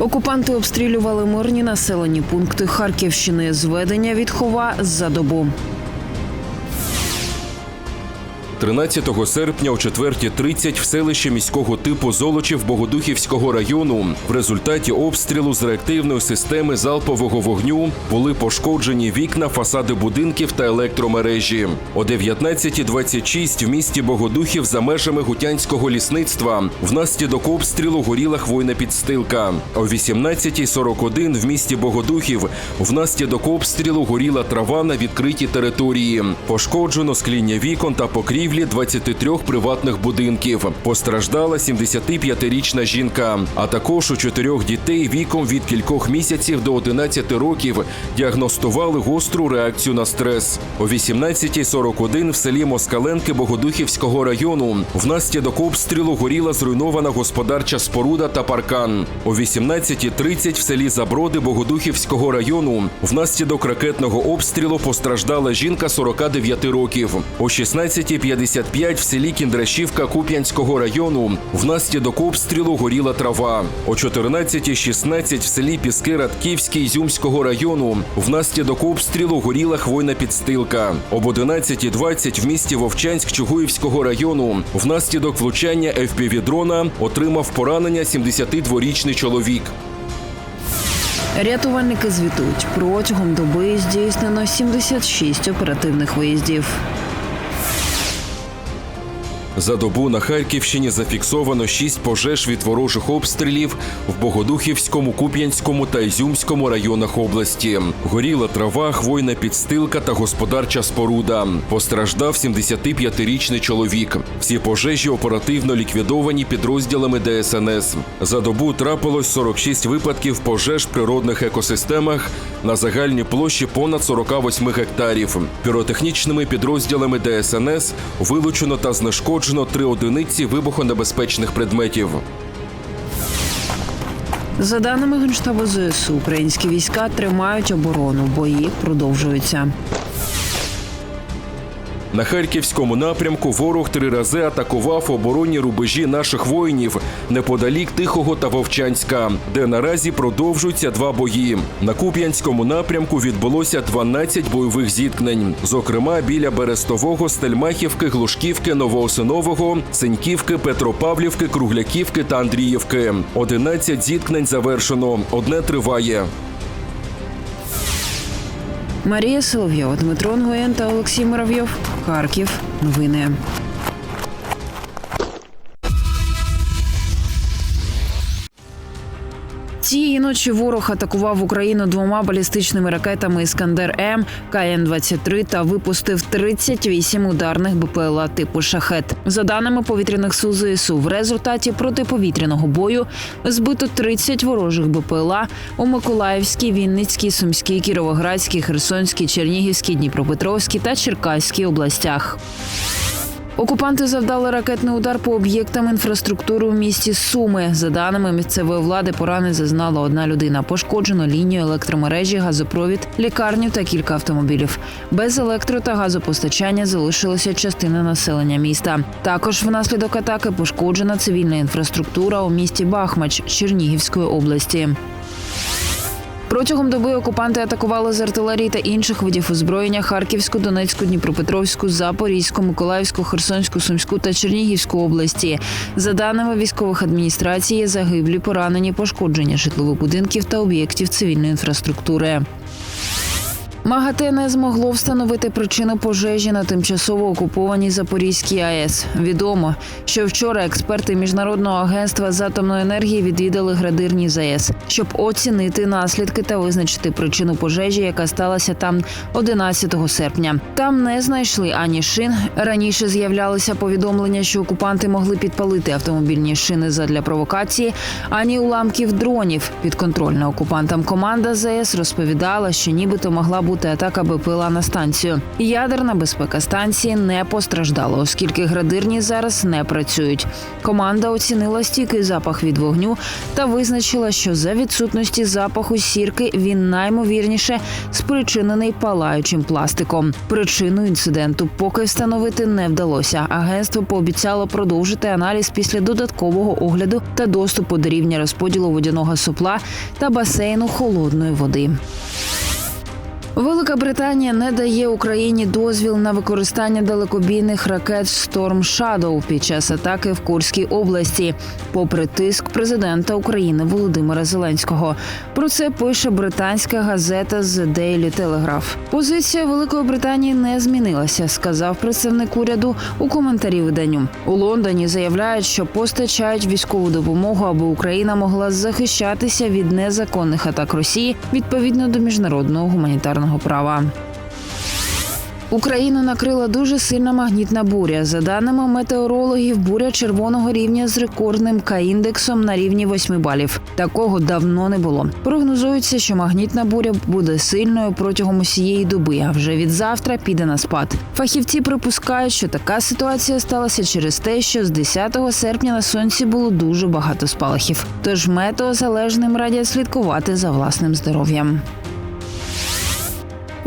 Окупанти обстрілювали мирні населені пункти Харківщини. Зведення від хова за добу. 13 серпня о 4.30 в селищі міського типу Золочів Богодухівського району в результаті обстрілу з реактивної системи залпового вогню були пошкоджені вікна, фасади будинків та електромережі. О 19.26 в місті Богодухів за межами гутянського лісництва внаслідок обстрілу горіла хвойна підстилка. О 18.41 в місті Богодухів внаслідок обстрілу горіла трава на відкритій території. Пошкоджено скління вікон та покрівлі 23 приватних будинків. Постраждала 75-річна жінка, а також у чотирьох дітей віком від кількох місяців до 11 років діагностували гостру реакцію на стрес. О 18.41 в селі Москаленки Богодухівського району внаслідок обстрілу горіла зруйнована господарча споруда та паркан. О 18.30 в селі Заброди Богодухівського району внаслідок ракетного обстрілу постраждала жінка 49 років. О 16.55 в селі Кіндрашівка Куп'янського району внаслідок обстрілу горіла трава. О 14.16 в селі Піски Радківський Ізюмського району внаслідок обстрілу горіла хвойна підстилка. Об 11.20 в місті Вовчанськ Чугуївського району внаслідок влучання FPV-дрона отримав поранення 72-річний чоловік. Рятувальники звітують протягом доби здійснено 76 оперативних виїздів. За добу на Харківщині зафіксовано шість пожеж від ворожих обстрілів в Богодухівському, Куп'янському та Ізюмському районах області. Горіла трава, хвойна підстилка та господарча споруда. Постраждав 75-річний чоловік. Всі пожежі оперативно ліквідовані підрозділами ДСНС. За добу трапилось 46 випадків пожеж в природних екосистемах на загальній площі понад 48 гектарів. Піротехнічними підрозділами ДСНС вилучено та знешкоджено три одиниці вибухонебезпечних предметів. За даними Генштабу ЗСУ, українські війська тримають оборону. Бої продовжуються. На харківському напрямку ворог три рази атакував оборонні рубежі наших воїнів неподалік Тихого та Вовчанська, де наразі продовжуються два бої. На Куп'янському напрямку відбулося 12 бойових зіткнень, зокрема біля Берестового, Стельмахівки, Глушківки, Новоосинового, Синьківки, Петропавлівки, Кругляківки та Андріївки. 11 зіткнень завершено. Одне триває. Марія Соловйова, Дмитро Нгоєн та Олексій Муравйов. Харків. Новини. Цієї ночі ворог атакував Україну двома балістичними ракетами Іскандер М, КН-23 та випустив 38 ударних БПЛА типу шахет. За даними повітряних сил ЗСУ, в результаті протиповітряного бою збито 30 ворожих БПЛА у Миколаївській, Вінницькій, Сумській, Кіровоградській, Херсонській, Чернігівській, Дніпропетровській та Черкаській областях. Окупанти завдали ракетний удар по об'єктам інфраструктури у місті Суми. За даними місцевої влади, поранень зазнала одна людина. Пошкоджено лінію електромережі, газопровід, лікарню та кілька автомобілів. Без електро та газопостачання залишилася частина населення міста. Також внаслідок атаки пошкоджена цивільна інфраструктура у місті Бахмач Чернігівської області. Протягом доби окупанти атакували з артилерії та інших видів озброєння Харківську, Донецьку, Дніпропетровську, Запорізьку, Миколаївську, Херсонську, Сумську та Чернігівську області. За даними військових адміністрацій, загиблі, поранені, пошкодження житлових будинків та об'єктів цивільної інфраструктури. МАГАТЕ не змогло встановити причину пожежі на тимчасово окупованій Запорізькій АЕС. Відомо, що вчора експерти міжнародного агентства з атомної енергії відвідали градирні ЗАЕС, щоб оцінити наслідки та визначити причину пожежі, яка сталася там 11 серпня. Там не знайшли ані шин. Раніше з'являлися повідомлення, що окупанти могли підпалити автомобільні шини задля провокації, ані уламків дронів. Підконтрольна окупантам команда ЗАЕС розповідала, що нібито могла бути бути атака БПЛА на станцію. Ядерна безпека станції не постраждала, оскільки градирні зараз не працюють. Команда оцінила стійкий запах від вогню та визначила, що за відсутності запаху сірки він наймовірніше спричинений палаючим пластиком. Причину інциденту поки встановити не вдалося. Агентство пообіцяло продовжити аналіз після додаткового огляду та доступу до рівня розподілу водяного сопла та басейну холодної води. Велика Британія не дає Україні дозвіл на використання далекобійних ракет Storm Shadow під час атаки в Курській області, попри тиск президента України Володимира Зеленського. Про це пише британська газета The Daily Telegraph. Позиція Великої Британії не змінилася, сказав представник уряду у коментарі виданню. У Лондоні заявляють, що постачають військову допомогу, аби Україна могла захищатися від незаконних атак Росії відповідно до міжнародного гуманітарного права. Україну накрила дуже сильна магнітна буря. За даними метеорологів, буря червоного рівня з рекордним К-індексом на рівні 8 балів. Такого давно не було. Прогнозується, що магнітна буря буде сильною протягом усієї доби, а вже від завтра піде на спад. Фахівці припускають, що така ситуація сталася через те, що з 10 серпня на сонці було дуже багато спалахів. Тож метеозалежним радять слідкувати за власним здоров'ям.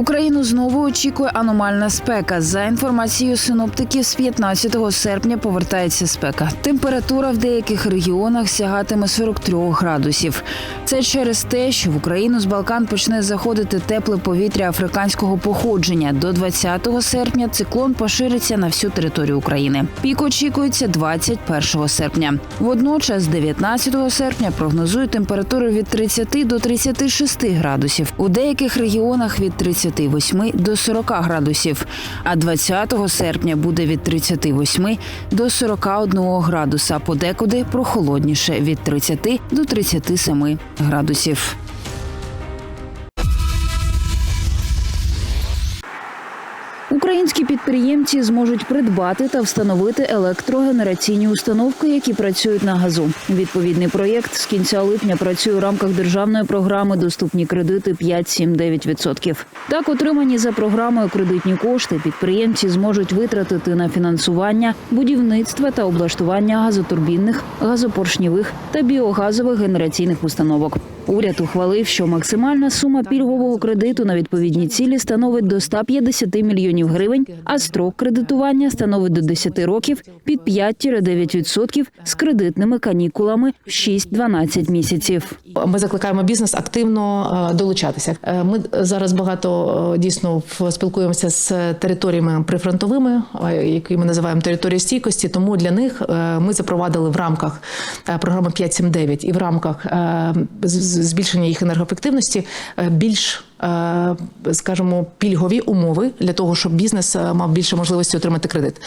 Україну знову очікує аномальна спека. За інформацією синоптиків, з 15 серпня повертається спека. Температура в деяких регіонах сягатиме 43 градусів. Це через те, що в Україну з Балкан почне заходити тепле повітря африканського походження. До 20 серпня циклон пошириться на всю територію України. Пік очікується 21 серпня. Водночас, 19 серпня прогнозують температури від 30 до 36 градусів. У деяких регіонах від 38 до 40 градусів. А 20 серпня буде від 38 до 41 градуса. Подекуди прохолодніше від 30 до 37 градусів. Підприємці зможуть придбати та встановити електрогенераційні установки, які працюють на газу. Відповідний проєкт з кінця липня працює у рамках державної програми Доступні кредити 5-7-9%. Так, отримані за програмою кредитні кошти підприємці зможуть витратити на фінансування будівництва та облаштування газотурбінних, газопоршньових та біогазових генераційних установок. Уряд ухвалив, що максимальна сума пільгового кредиту на відповідні цілі становить до 150 мільйонів гривень, а строк кредитування становить до 10 років під 5-9% з кредитними канікулами в 6-12 місяців. Ми закликаємо бізнес активно е, долучатися. Е, Ми зараз багато е, дійсно спілкуємося з територіями прифронтовими, які ми називаємо території стійкості. Тому для них ми запровадили в рамках програми 5.7.9 і в рамках з- збільшення їх енергоефективності е, більш скажімо, пільгові умови для того, щоб бізнес е, мав більше можливості отримати кредит.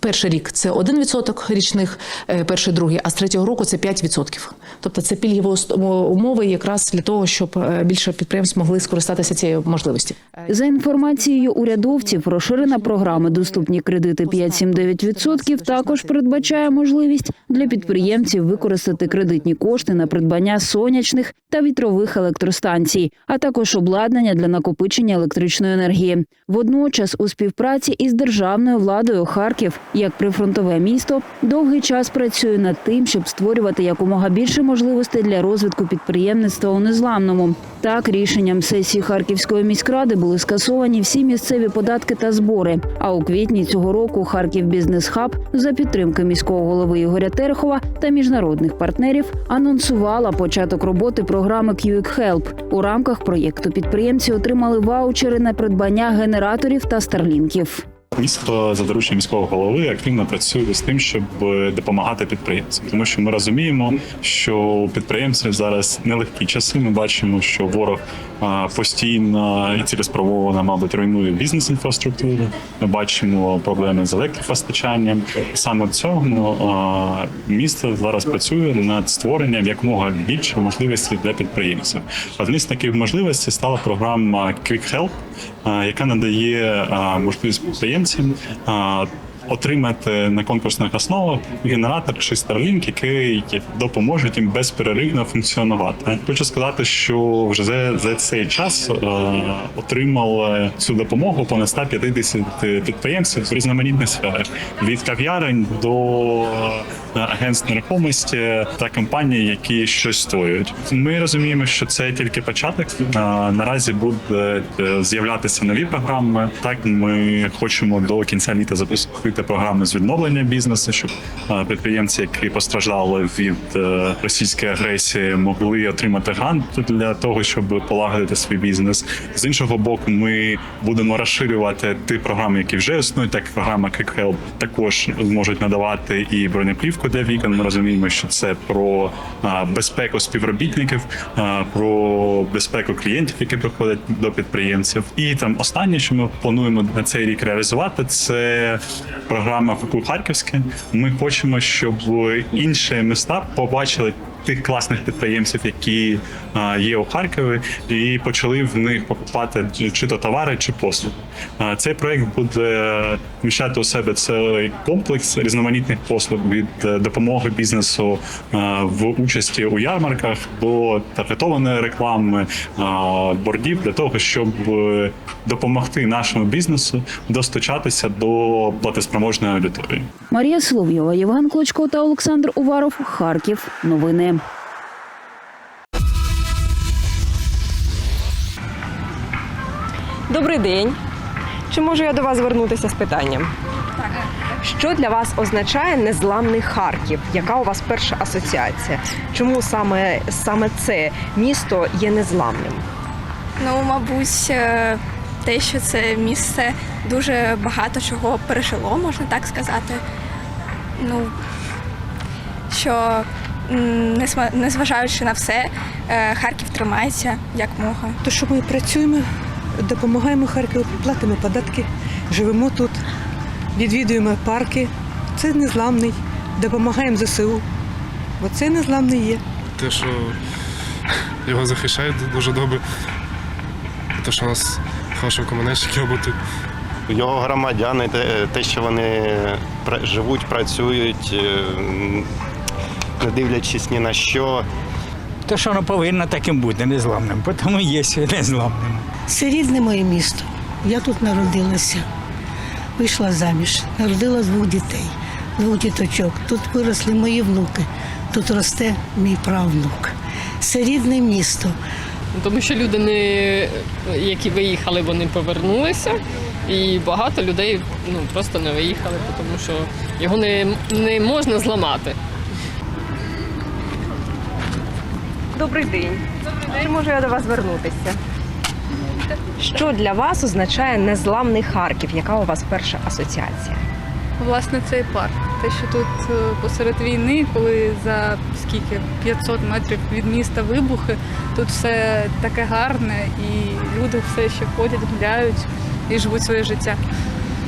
Перший рік це 1% річних, е, перший, другий, а з третього року це 5%. Тобто це пільгові умови якраз для того, щоб е, більше підприємств могли скористатися цією можливістю. За інформацією урядовців, розширена програма Доступні кредити 5-7-9% також передбачає можливість для підприємців використати кредитні кошти на придбання сонячних та вітрових електростанцій, а також обладнання для накопичення електричної енергії. Водночас, у співпраці із державною владою Харків, як прифронтове місто, довгий час працює над тим, щоб створювати якомога більше можливостей для розвитку підприємництва у незламному. Так, рішенням сесії Харківської міськради були скасовані всі місцеві податки та збори. А у квітні цього року Харків Бізнес Хаб за підтримки міського голови Ігоря Терехова та міжнародних партнерів анонсувала початок роботи програми Help. У рамках проєкту підприємці отримали ваучери на придбання генераторів та старлінків. Місто за дорученням міського голови активно працює з тим, щоб е, допомагати підприємцям, тому що ми розуміємо, що у підприємців зараз нелегкі часи. Ми бачимо, що ворог постійно і цілеспрововано, мабуть, руйнує бізнес-інфраструктуру. Ми бачимо проблеми з електропостачанням. Саме в цьому місто зараз працює над створенням якомога більше можливостей для підприємців. Однією з таких можливостей стала програма Quick Help, яка надає можливість підприємцям отримати на конкурсних основах генератор чи Starlink, який допоможе їм безперервно функціонувати. Хочу сказати, що вже за, за цей час е, отримали цю допомогу понад 150 підприємців в різноманітних сферах від кав'ярень до е, агентств нерухомості та компаній, які щось стоять. Ми розуміємо, що це тільки початок. Е, Наразі будуть е, з'являтися нові програми. Так ми хочемо до кінця літа запустити програми з відновлення бізнесу, щоб е, підприємці, які постраждали від е, російської агресії, могли отримати грант для того, щоб полагодити свій бізнес. З іншого боку, ми будемо розширювати ті програми, які вже існують, так програма Help також зможуть надавати і бронеплівку для вікон. Ми розуміємо, що це про безпеку співробітників, про безпеку клієнтів, які приходять до підприємців. І там останнє, що ми плануємо на цей рік реалізувати, це програма «Факул Харківське. Ми хочемо, щоб інші міста побачили. Тих класних підприємців, які є у Харкові, і почали в них покупати чи то товари, чи послуги. Цей проект буде вміщати у себе цілий комплекс різноманітних послуг від е, допомоги бізнесу в участі у ярмарках до таргетованої реклами, бордів для того, щоб е, допомогти нашому бізнесу достучатися до платоспроможної аудиторії. Марія Соловйова, Євген Клочко та Олександр Уваров. Харків. Новини. Добрий день. Чи можу я до вас звернутися з питанням? Так. Що для вас означає незламний Харків? Яка у вас перша асоціація? Чому саме, саме це місто є незламним? Ну, мабуть, е, те, що це місце дуже багато чого пережило, можна так сказати. Ну, що незважаючи на все, е, Харків тримається як мога. То, що ми працюємо, допомагаємо Харкову, платимо податки, живемо тут, відвідуємо парки. Це незламний, допомагаємо ЗСУ. Бо це незламний є. те, що його захищають дуже добре. Те, що у нас хороші комунальщики роботи. Його громадяни, те, те, що вони живуть, працюють, е, не дивлячись ні на що. То, що воно повинно таким бути незламним, тому є незламним. Це рідне моє місто. Я тут народилася, вийшла заміж, народила двох дітей, двох діточок. Тут виросли мої внуки, тут росте мій правнук. Це рідне місто. Тому що люди, не, які виїхали, вони повернулися. І багато людей ну, просто не виїхали, тому що його не, не можна зламати. Добрий день. Чи можу я до вас звернутися? Що для вас означає незламний Харків? Яка у вас перша асоціація? Власне, цей парк. Те, що тут е, посеред війни, коли за скільки 500 метрів від міста вибухи, тут все таке гарне, і люди все ще ходять, гуляють і живуть своє життя.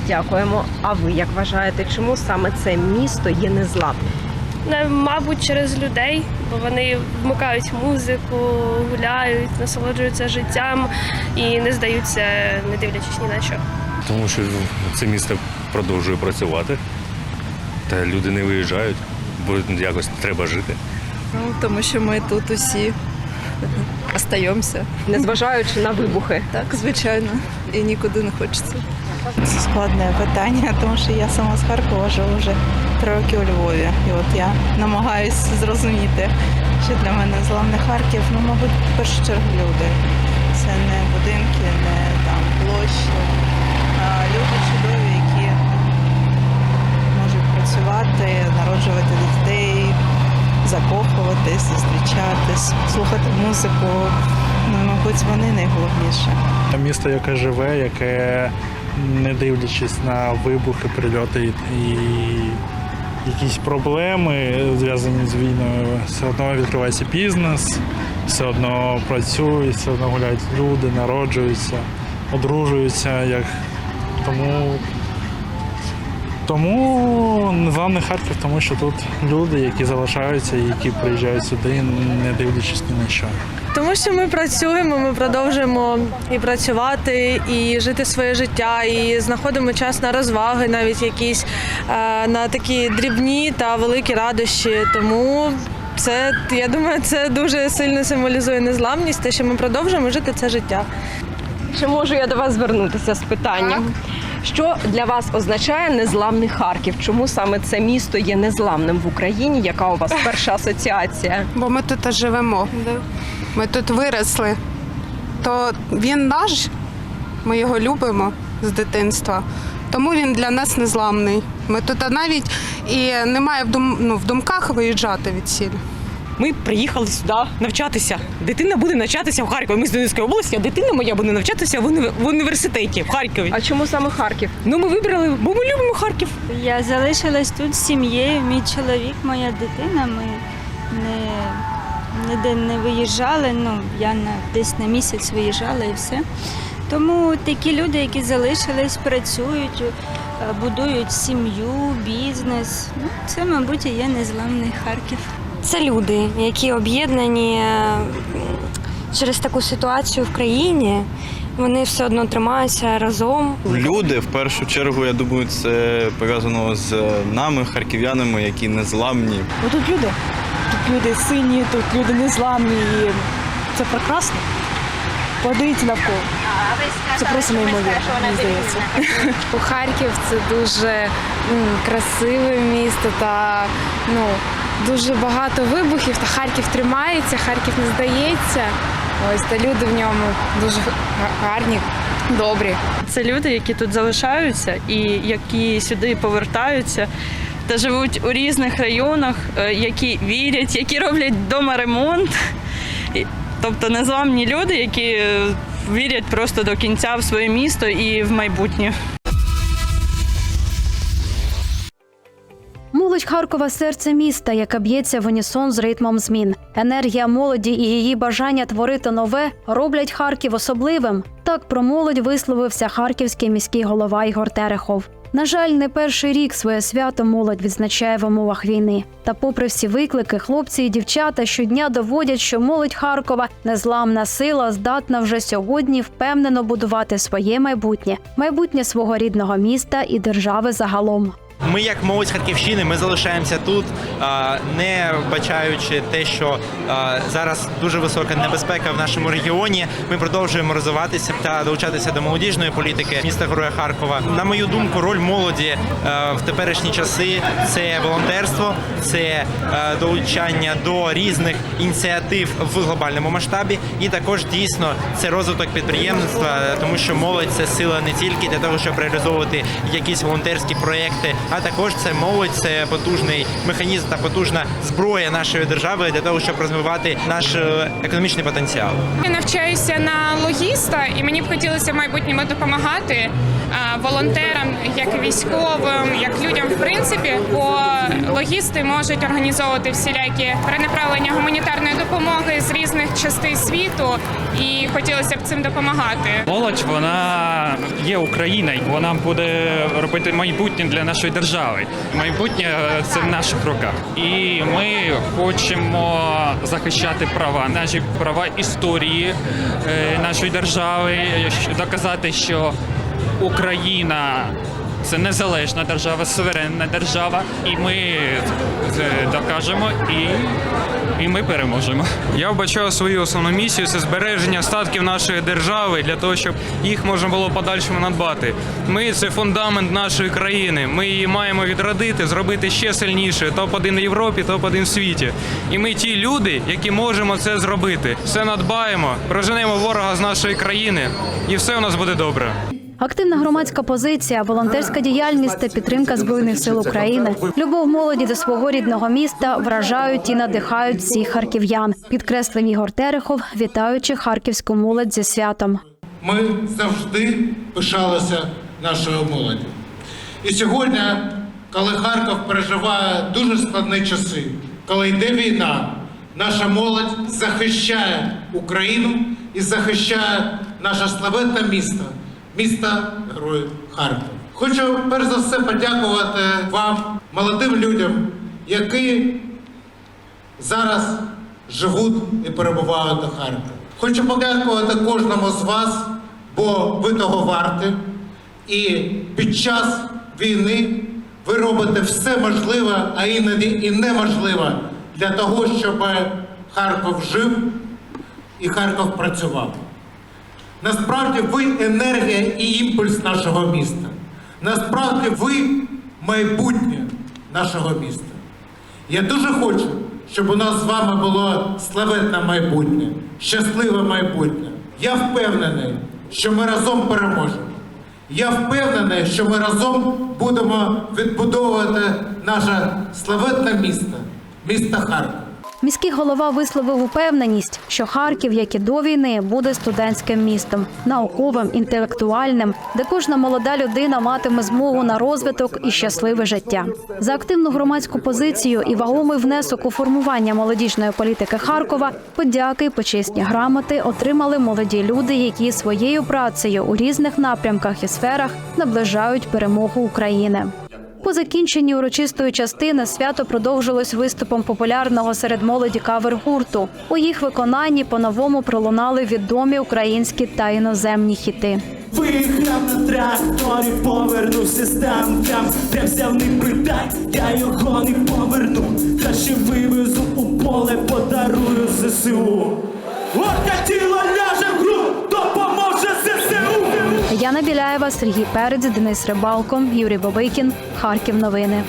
Дякуємо. А ви як вважаєте, чому саме це місто є незламним? Мабуть, через людей, бо вони вмикають музику, гуляють, насолоджуються життям і не здаються, не дивлячись ні на що. тому що це місто продовжує працювати, та люди не виїжджають, бо якось треба жити. Ну тому що ми тут усі остаємося. Незважаючи на вибухи. Так, звичайно, і нікуди не хочеться. Це складне питання, тому що я сама з Харкова живу вже три роки у Львові. І от я намагаюся зрозуміти, що для мене зламний Харків, ну, мабуть, в першу чергу люди. Це не будинки, не там площі, а люди чудові, які можуть працювати, народжувати дітей, закохуватись, зустрічатись, слухати музику. Ну, мабуть, вони найголовніше. Місто, яке живе, яке, не дивлячись на вибухи, прильоти і якісь проблеми, зв'язані з війною, все одно відкривається бізнес, все одно працюють, все одно гуляють люди, народжуються, одружуються. Як... Тому Тому незламний Харків, тому що тут люди, які залишаються і які приїжджають сюди, не дивлячись ні на що. Тому що ми працюємо, ми продовжуємо і працювати, і жити своє життя, і знаходимо час на розваги, навіть якісь е, на такі дрібні та великі радощі. Тому це я думаю, це дуже сильно символізує незламність, те, що ми продовжуємо жити це життя. Чи можу я до вас звернутися з питанням? Що для вас означає незламний Харків? Чому саме це місто є незламним в Україні? Яка у вас перша асоціація? Бо ми тут живемо. Ми тут виросли. То він наш, ми його любимо з дитинства. Тому він для нас незламний. Ми тут навіть і немає в, дум, ну, в думках виїжджати від сіль. Ми приїхали сюди навчатися. Дитина буде навчатися в Харкові. Ми з Донецької області, а дитина моя буде навчатися в, університеті в Харкові. А чому саме Харків? Ну ми вибрали, бо ми любимо Харків. Я залишилась тут з сім'єю, мій чоловік, моя дитина. Ми не, ніде не виїжджали. Ну, я на, десь на місяць виїжджала і все. Тому такі люди, які залишились, працюють, е, будують сім'ю, бізнес. Ну, це, мабуть, і є незламний Харків. Це люди, які об'єднані е, через таку ситуацію в країні. Вони все одно тримаються разом. Люди, в першу чергу, я думаю, це пов'язано з нами, харків'янами, які незламні. Бо тут люди. Тут люди сильні, тут люди незламні. І це прекрасно. Подивіться навколо. Це просто неймовірно, мені здається. Харків це дуже красиве місто та ну, дуже багато вибухів. Та Харків тримається, Харків не здається. Ось та люди в ньому дуже гарні, добрі. Це люди, які тут залишаються і які сюди повертаються та живуть у різних районах, е, які вірять, які роблять вдома ремонт. Тобто незламні люди, які е, вірять просто до кінця в своє місто і в майбутнє. Молодь Харкова серце міста, яке б'ється в унісон з ритмом змін. Енергія молоді і її бажання творити нове роблять Харків особливим. Так про молодь висловився харківський міський голова Ігор Терехов. На жаль, не перший рік своє свято молодь відзначає в умовах війни. Та, попри всі виклики, хлопці і дівчата щодня доводять, що молодь Харкова незламна сила, здатна вже сьогодні впевнено будувати своє майбутнє, майбутнє свого рідного міста і держави загалом. Ми, як молодь Харківщини, ми залишаємося тут, не вбачаючи те, що зараз дуже висока небезпека в нашому регіоні. Ми продовжуємо розвиватися та долучатися до молодіжної політики міста Героя Харкова. На мою думку, роль молоді в теперішні часи це волонтерство, це долучання до різних ініціатив в глобальному масштабі, і також дійсно це розвиток підприємництва, тому що молодь це сила не тільки для того, щоб реалізовувати якісь волонтерські проекти, а також це молодь, це потужний механізм та потужна зброя нашої держави для того, щоб розвивати наш е, економічний потенціал. Я навчаюся на логіста, і мені б хотілося в майбутньому допомагати волонтерам, як військовим, як людям в принципі, бо логісти можуть організовувати всілякі перенаправлення гуманітарної допомоги з різних частин світу, і хотілося б цим допомагати. Молодь вона є Україною, вона буде робити майбутнє для нашої держави. Майбутнє е, це в наших руках. І ми хочемо захищати права, наші права історії е, нашої держави, щ- доказати, що Україна. Це незалежна держава, суверенна держава, і ми е, докажемо, і, і ми переможемо. Я вбачаю свою основну місію це збереження статків нашої держави для того, щоб їх можна було подальшому надбати. Ми це фундамент нашої країни. Ми її маємо відродити, зробити ще сильніше. Топ 1 в Європі, топ 1 в світі. І ми ті люди, які можемо це зробити. Все надбаємо, проженемо ворога з нашої країни, і все у нас буде добре. Активна громадська позиція, волонтерська діяльність та підтримка збройних сил України, любов молоді до свого рідного міста вражають і надихають всіх харків'ян. Підкреслив Ігор Терехов, вітаючи харківську молодь зі святом. Ми завжди пишалися нашою молоддю. І сьогодні, коли Харків переживає дуже складні часи, коли йде війна, наша молодь захищає Україну і захищає наше славетне місто, місто Герой Харків. Хочу перш за все подякувати вам, молодим людям, які зараз живуть і перебувають у Харкові. Хочу подякувати кожному з вас, бо ви того варті. І під час війни ви робите все можливе, а іноді і неможливе для того, щоб Харків жив і Харків працював. Насправді ви енергія і імпульс нашого міста. Насправді ви майбутнє нашого міста. Я дуже хочу, щоб у нас з вами було славетне майбутнє, щасливе майбутнє. Я впевнений, що ми разом переможемо. Я впевнений, що ми разом будемо відбудовувати наше славетне місто, місто Харків. Міський голова висловив упевненість, що Харків, як і до війни, буде студентським містом, науковим, інтелектуальним, де кожна молода людина матиме змогу на розвиток і щасливе життя. За активну громадську позицію і вагомий внесок у формування молодіжної політики Харкова, подяки й почесні грамоти отримали молоді люди, які своєю працею у різних напрямках і сферах наближають перемогу України. По закінченні урочистої частини свято продовжилось виступом популярного серед молоді кавер-гурту. У їх виконанні по-новому пролунали відомі українські та іноземні хіти. Виїхав на тракторі, повернувся з танкам, взяв не придай, я його не поверну. Краще вивезу у поле, подарую ЗСУ. Тіло Яна Біляєва, Сергій Перець, Денис Рибалко, Юрій Бабикін. Харків новини.